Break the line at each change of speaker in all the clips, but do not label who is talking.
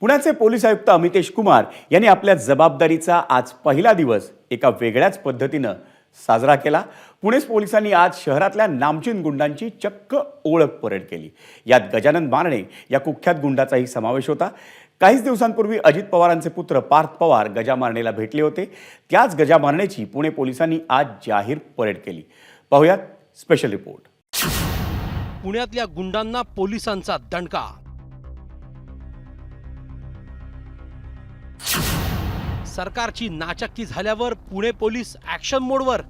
पुण्याचे पोलीस आयुक्त अमितेश कुमार यांनी आपल्या जबाबदारीचा आज पहिला दिवस एका वेगळ्याच पद्धतीनं साजरा केला. पुणे पोलिसांनी आज शहरातल्या नामचीन गुंडांची चक्क ओळख परेड केली. यात गजानन मारणे या कुख्यात गुंडाचाही समावेश होता. काहीच दिवसांपूर्वी अजित पवारांचे पुत्र पार्थ पवार गजा मारणेला भेटले होते. त्याच गजा मारणेची पुणे पोलिसांनी आज जाहीर परेड केली. पाहुयात स्पेशल रिपोर्ट.
पुण्यातल्या गुंडांना पोलिसांचा दणका सरकारची नाचक्की झाल्यावर पुणे पोलीस ऍक्शन मोडवर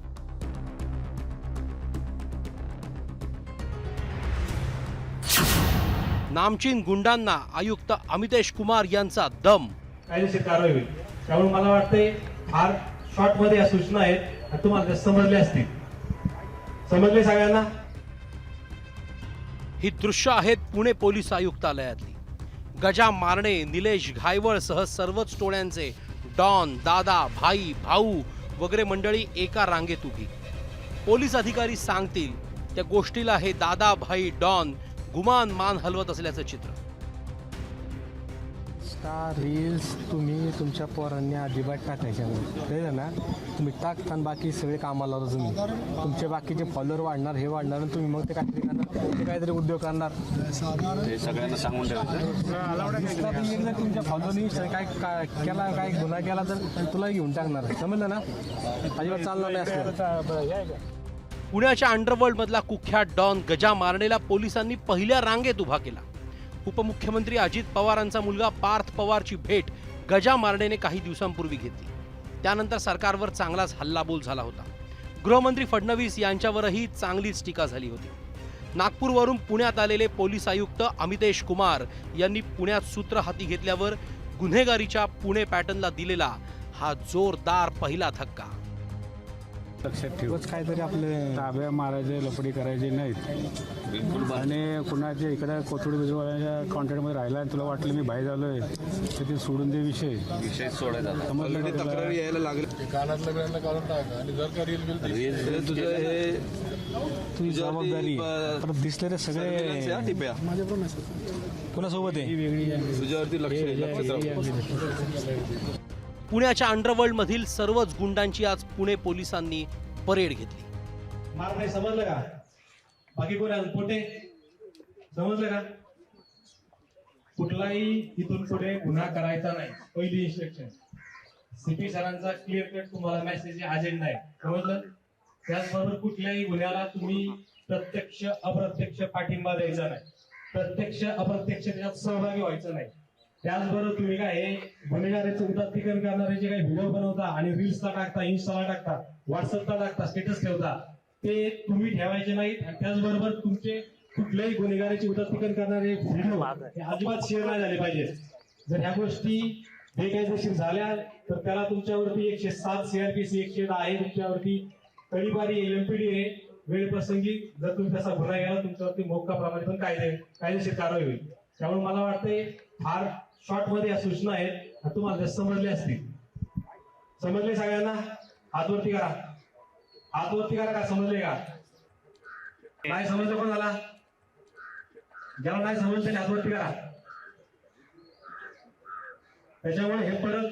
नामचीन गुंडांना आयुक्त अमितेश कुमार यांचा दम.
कायदेशीर कारवाई होईल. त्यामुळे मला वाटतंय फार शॉर्टमध्ये या सूचना आहेत तुम्हाला समजल्या असतील. समजले सगळ्यांना?
ही दृश्य आहेत पुणे पोलीस आयुक्तालयातली. गजा मारणे निलेश घायवळ सह सर्वच टोळ्यांचे डॉन दादा भाई भाऊ वगैरे मंडळी एका रांगेत उभी. पोलीस अधिकारी सांगतील त्या गोष्टीला हे दादा भाई डॉन गुमान मान हलवत असल्याचं चित्र.
स्टार रील्स तुम्ही तुमच्या पोरांनी अजिबात टाकायच्या नाही. कळलं ना? तुम्ही टाकता आणि बाकी सगळे कामाला तुम्ही. तुमचे बाकीचे फॉलोअर वाढणार हे वाढणार आणि तुम्ही मग ते काहीतरी करणार ते काहीतरी उद्योग करणार.
ते सगळ्यांना सांगून ठेवायचं.
दिसला तुम्ही एकदा तुमच्या फॉलोअरनी काय काय केला काय गुन्हा केला तर तुला घेऊन टाकणार. समजलं ना? अजिबात चालणार नाही असं.
पुण्याच्या अंडरवर्ल्ड मधला कुख्यात डॉन गजा मारणेला पोलिसांनी पहिल्या रांगेत उभा केला. उपमुख्यमंत्री अजित पवारांचा मुलगा पार्थ पवारची भेट गजा मारणेने काही दिवसांपूर्वी घेतली. त्यानंतर सरकारवर चांगलाच हल्लाबोल झाला होता. गृहमंत्री फडणवीस यांच्यावरही चांगलीच टीका झाली होती. नागपूरवरून पुण्यात आलेले पोलीस आयुक्त अमितेश कुमार यांनी पुण्यात सूत्र हाती घेतल्यावर गुन्हेगारीच्या पुणे पॅटर्नला दिलेला हा जोरदार पहिला धक्का.
लक्षात ठेव.
उगाच काहीतरी आपले
ताब्या मारायचे लपडी करायची नाहीत.
बिलकुल
आणि कुणाच्या इकडे कोथरूड बिजवाड्याच्या कॉन्टॅक्टमध्ये राहिला आणि तुला वाटलं मी बाहेर झालोय तर ते सोडून दे विषय.
विषय सोडायचा आता.
समजलं का तुला?
यायला लागले. तुझं हे
तुझी जबाबदारी. परत दिसले रे
surveillance आहे हा
सगळे
टिप्या
कोणासोबत? आहे?
तुझ्यावरती लक्ष राहू.
पुण्याच्या अंडरवर्ल्ड मधील सर्वच गुंडांची आज पुणे पोलिसांनी परेड घेतली.
मार नाही समजलं का? बाकी कोण आहे? पोटे समजलं का? कुठलाही इथून पुढे गुन्हा करायचा नाही. पहिली इन्स्ट्रक्शन सीपी सरांचा क्लिअर कट तुम्हाला मेसेज अजेंडा आहे समजलं? त्याचबरोबर कुठल्याही गुन्ह्याला तुम्ही प्रत्यक्ष अप्रत्यक्ष पाठिंबा द्यायचा नाही. प्रत्यक्ष अप्रत्यक्ष त्याच्यात सहभागी व्हायचं नाही. त्याचबरोबर तुम्ही काय हे गुन्हेगाराचं उदात्तीकरण करणारे जे काही व्हिडिओ बनवता आणि रील्सला टाकता इन्स्टाला टाकता व्हॉट्सअपला टाकता स्टेटस ठेवता ते तुम्ही ठेवायचे नाहीत. आणि त्याचबरोबर तुमचे कुठल्याही गुन्हेगारीचे उदात्तीकरण करणारे व्हिडिओ हे अजिबात शेअर नाही झाले पाहिजे. जर ह्या गोष्टी बेकायदेशीर झाल्या तर त्याला तुमच्यावरती एकशे सात सीआरपीसी एकशे दहा आहे तुमच्यावरती. तळीबारी एमपीडी आहे. वेळ प्रसंगी जर तुम्ही तसा गुन्हा गेला तुमच्यावरती मोक्काप्रमाणे पण कायदे कायदेशीर कारवाई होईल. त्यामुळे मला वाटतंय फार शॉर्टमध्ये या सूचना आहेत. तुम्हाला त्या समजल्या असतील. समजले सगळ्यांना? हातवरती करा. हातवरती करा का? समजले का? नाही समजलं कोणाला? ज्याला नाही समजलं त्याने हातवरती करा. त्याच्यामुळे हे परत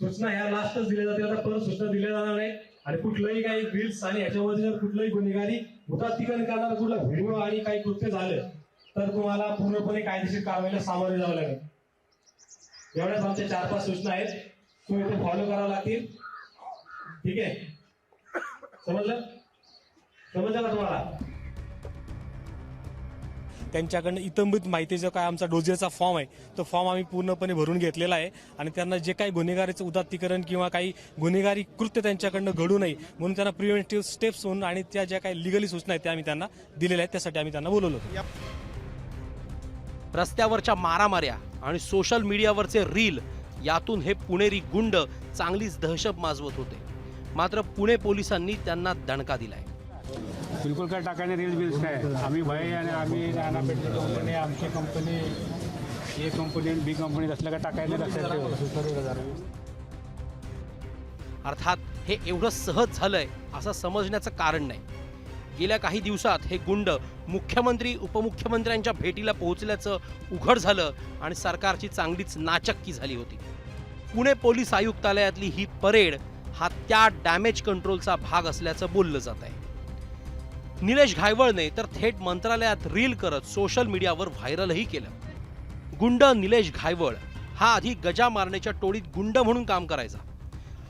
सूचना ह्या लास्टच दिल्या जातील. आता परत सूचना दिल्या जाणार नाही. आणि कुठलंही काही बिल्स आणि ह्याच्यामध्ये जर कुठलंही गुन्हेगारी हुतात्तीकरण करणारा कुठला व्हिडिओ आणि काही कृत्य झालं तर तुम्हाला पूर्णपणे कायदेशीर कारवाईला सामोरे जावं लागेल. एवढ्याच आमच्या चार पाच सूचना आहेत. तुम्ही ते फॉलो करावं लागतील. ठीक आहे? समजलं? समजलं का तुम्हाला?
त्यांच्याकडनं इतंबित माहिती जो काय आमचा डोजियरचा फॉर्म आहे तो फॉर्म आम्ही पूर्णपणे भरून घेतलेला आहे आणि त्यांना जे काही गुन्हेगारीचं उदात्तीकरण किंवा काही गुन्हेगारी कृत्य त्यांच्याकडनं घडू नये म्हणून त्यांना प्रिव्हेंटिव्ह स्टेप्स होऊन आणि त्या ज्या काही लिगली सूचना आहेत त्या आम्ही त्यांना दिलेल्या आहेत त्यासाठी आम्ही त्यांना बोलवलं होतं.
रस्त्यावरच्या मारामाऱ्या आणि सोशल मीडियावरचे रील यातून हे पुणेरी गुंड चांगलीच दहशत माजवत होते. मात्र पुणे पोलिसांनी त्यांना दणका दिलाय.
बिलकुल काय टाकायचे रील्स बिल्स काय? आम्ही भाई आणि आम्ही नाना पेट्रोल कंपनी आमची company A company B company असल्या काय ठेव
अर्थात हे एवढं सहज झालंय असं समजण्याचं कारण नाही. गेल्या काही दिवसात हे गुंड मुख्यमंत्री उपमुख्यमंत्र्यांच्या भेटीला पोहोचल्याचं उघड झालं आणि सरकारची चांगलीच नाचक्की झाली होती. पुणे पोलीस आयुक्तालयातली ही परेड हा त्या डॅमेज कंट्रोलचा भाग असल्याचं बोललं जात आहे. निलेश घायवळने तर थेट मंत्रालयात रील करत सोशल मीडियावर व्हायरलही केलं. गुंड निलेश घायवळ हा आधी गजा मारण्याच्या टोळीत गुंड म्हणून काम करायचा.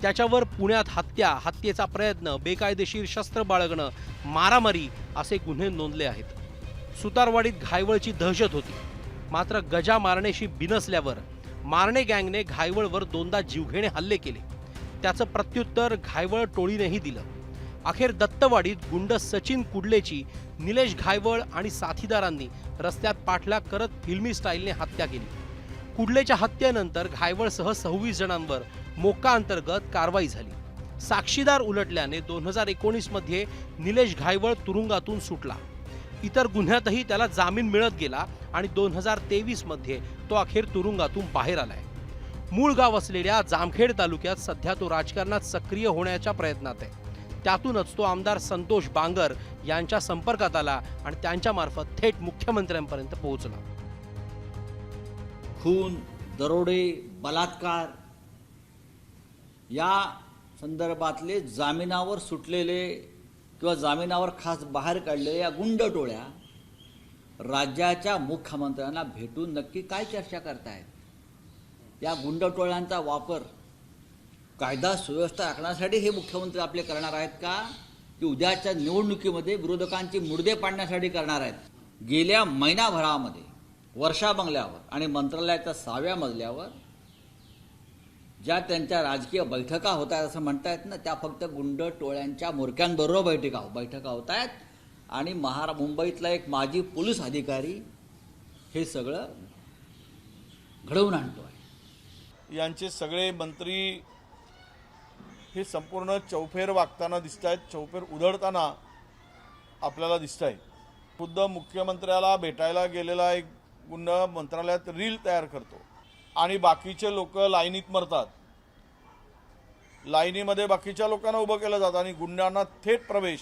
त्याच्यावर पुण्यात हत्या हत्येचा प्रयत्न बेकायदेशीर शस्त्र बाळगणं मारामारी असे गुन्हे नोंदले आहेत. सुतारवाडीत घायवळची दहशत होती. मात्र गजा मारणेशी बिनसल्यावर मारणे गँगने घायवळवर दोनदा जीवघेणे हल्ले केले. त्याचं प्रत्युत्तर घायवळ टोळीनेही दिलं. अखेर दत्तवाडीत गुंड सचिन कुडलेची निलेश घायवळ आणि साथीदारांनी रस्त्यात पाठलाग करत फिल्मी स्टाईलने हत्या केली. कुडलेच्या हत्येनंतर घायवळसह सव्वीस जणांवर मोका अंतर्गत कारवाई झाली. साक्षीदार उलटल्याने दोन हजार एकोणीसमध्ये निलेश घायवळ तुरुंगातून सुटला. इतर गुन्ह्यातही त्याला जामीन मिळत गेला आणि दोन हजार तेवीसमध्ये तो अखेर तुरुंगातून बाहेर आलाय. मूळ गाव असलेल्या जामखेड तालुक्यात सध्या तो राजकारणात सक्रिय होण्याच्या प्रयत्नात आहे. त्यातूनच तो आमदार संतोष बांगर यांच्या संपर्कात आला आणि त्यांच्यामार्फत थेट मुख्यमंत्र्यांपर्यंत पोहोचला.
खून दरोडे बलात्कार या संदर्भातले जामिनावर सुटलेले किंवा जामिनावर खास बाहेर काढलेल्या या गुंड टोळ्या राज्याच्या मुख्यमंत्र्यांना भेटून नक्की काय चर्चा करतायत? या गुंड टोळ्यांचा वापर कायदा सुव्यवस्था राखण्यासाठी हे मुख्यमंत्री आपले करणार आहेत का? की उद्याच्या निवडणुकीमध्ये विरोधकांची मुर्दे पाडण्यासाठी करणार आहेत? गेल्या महिनाभरामध्ये वर्षा बंगल्यावर आणि मंत्रालयाच्या सहाव्या मजल्यावर ज्या त्यांच्या राजकीय बैठका होत आहेत असं म्हणतायत ना त्या फक्त गुंड टोळ्यांच्या मोरक्यांबरोबर बैठका हो-, बैठका होत आहेत आणि महारा मुंबईतला एक माजी पोलीस अधिकारी हे सगळं घडवून आणतो आहे
यांचे सगळे मंत्री हे संपूर्ण चौफेर वागताना दिसत आहेत चौफेर उधळताना आपल्याला दिसत आहे खुद्द मुख्यमंत्र्याला भेटायला गेलेला एक गुंड मंत्रालयात रील तयार करतो. आणि बाकीचे लोक लाईनीत मरतात. लाईनीमध्ये बाकीच्या लोकांना उभं केलं जातं आणि गुंडांना थेट प्रवेश.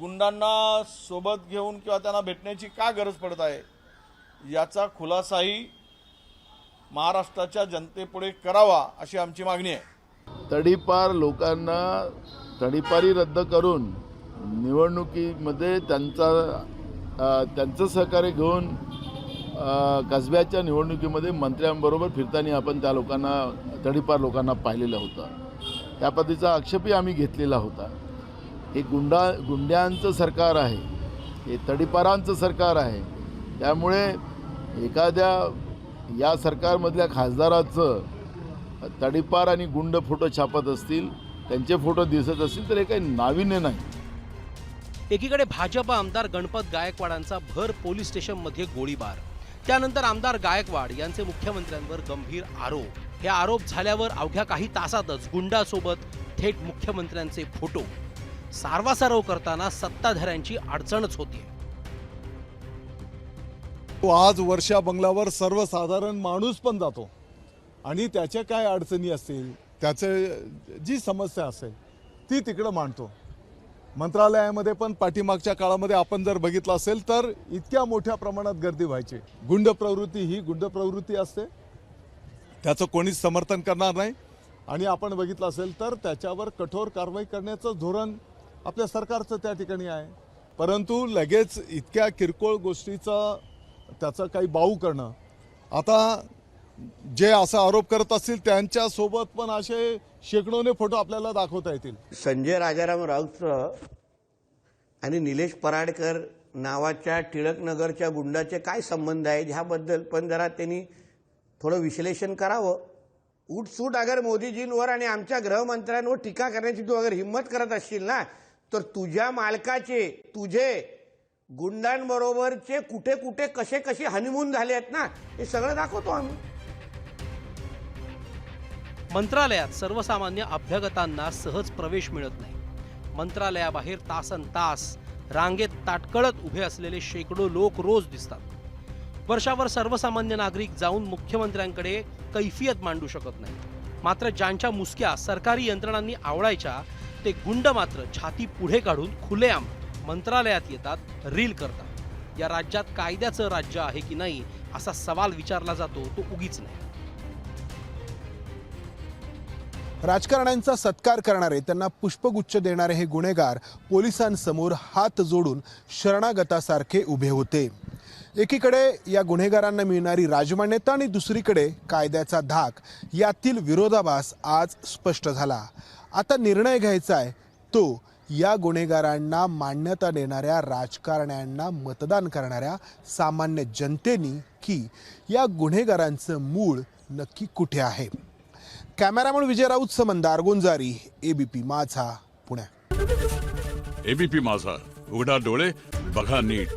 गुंडांना सोबत घेऊन किंवा त्यांना भेटण्याची का गरज पडत आहे? याचा खुलासाही महाराष्ट्राच्या जनतेपुढे करावा अशी आमची मागणी आहे.
तडीपार लोकांना तडीपारी रद्द करून निवडणुकीमध्ये त्यांचा त्यांचं सहकार्य घेऊन कसब्याच्या निवडणुकीमध्ये मंत्र्यांबरोबर फिरताना आपण त्या लोकांना तडीपार लोकांना पाहिलेलं होतं. त्या पद्धतीचा आक्षेपही आम्ही घेतलेला होता. हे गुंडा गुंड्यांचं सरकार आहे हे तडीपारांचं सरकार आहे. त्यामुळे एखाद्या या सरकारमधल्या खासदाराचं तडीपार आणि गुंड फोटो छापत असतील त्यांचे फोटो दिसत असतील तर हे काही नाविन्य नाही.
एकीकडे भाजप आमदार गणपत गायकवाडांचा भर पोलीस स्टेशनमध्ये गोळीबार. त्यानंतर आमदार गायकवाड यांचे मुख्यमंत्र्यांवर गंभीर आरोप. हे आरोप झाल्यावर अवघ्या काही तासातच गुंडासोबत थेट मुख्यमंत्र्यांचे फोटो. सारवासारव करताना सत्ताधाऱ्यांची अडचणच होती
तो आज वर्षा बंगल्यावर सर्वसाधारण माणूस पण जातो. आणि त्याच्या काय अडचणी असतील त्याचे जी समस्या असेल ती तिकडं मांडतो. मंत्रालयामध्ये पण पाठीमागच्या काळामध्ये आपण जर बघितलं असेल तर इतक्या मोठ्या प्रमाणात गर्दी व्हायची. गुंड प्रवृत्ती ही गुंड प्रवृत्ती असते. त्याचं कोणीच समर्थन करणार नाही. आणि आपण बघितलं असेल तर त्याच्यावर कठोर कारवाई करण्याचं धोरण आपल्या सरकारचं त्या ठिकाणी आहे. परंतु लगेच इतक्या किरकोळ गोष्टीचं त्याचं काही बाऊ करणं. आता जे असा आरोप करत असतील त्यांच्यासोबत पण असे शेकडोने फोटो आपल्याला दाखवता येतील.
संजय राजाराम राऊत आणि निलेश पराडकर नावाच्या टिळकनगरच्या गुंडाचे काय संबंध आहेत ह्याबद्दल पण जरा त्यांनी थोडं विश्लेषण करावं. उठसूट अगर मोदीजींवर आणि आमच्या गृहमंत्र्यांवर टीका करण्याची तू अगर हिंमत करत असशील ना तर तुझ्या मालकाचे तुझे गुंडांबरोबरचे कुठे कुठे कसे कसे हनीमून झाले आहेत ना हे सगळं दाखवतो आम्ही.
मंत्रालयात सर्वसामान्य अभ्यागतांना सहज प्रवेश मिळत नाही. मंत्रालयाबाहेर तासन तास रांगेत ताटकळत उभे असलेले शेकडो लोक रोज दिसतात. वर्षावर सर्वसामान्य नागरिक जाऊन मुख्यमंत्र्यांकडे कैफियत मांडू शकत नाही. मात्र ज्यांच्या मुसक्या सरकारी यंत्रणांनी आवडायच्या ते गुंड मात्र छाती पुढे काढून खुलेआम मंत्रालयात येतात रील करतात. या राज्यात कायद्याचं राज्य आहे की नाही असा सवाल विचारला जातो तो उगीच नाही.
राजकारण्यांचा सत्कार करणारे त्यांना पुष्पगुच्छ देणारे हे गुन्हेगार पोलिसांसमोर हात जोडून शरणागतासारखे उभे होते. एकीकडे या गुन्हेगारांना मिळणारी राजमान्यता आणि दुसरीकडे कायद्याचा धाक यातील विरोधाभास आज स्पष्ट झाला. आता निर्णय घ्यायचा आहे तो या गुन्हेगारांना मान्यता देणाऱ्या राजकारण्यांना मतदान करणाऱ्या सामान्य जनतेनी की या गुन्हेगारांचं मूळ नक्की कुठे आहे? कॅमेरामन विजय राऊत समंदार गुंजारी एबीपी माझा पुणे.
एबीपी माझा. उघडा डोळे बघा नीट.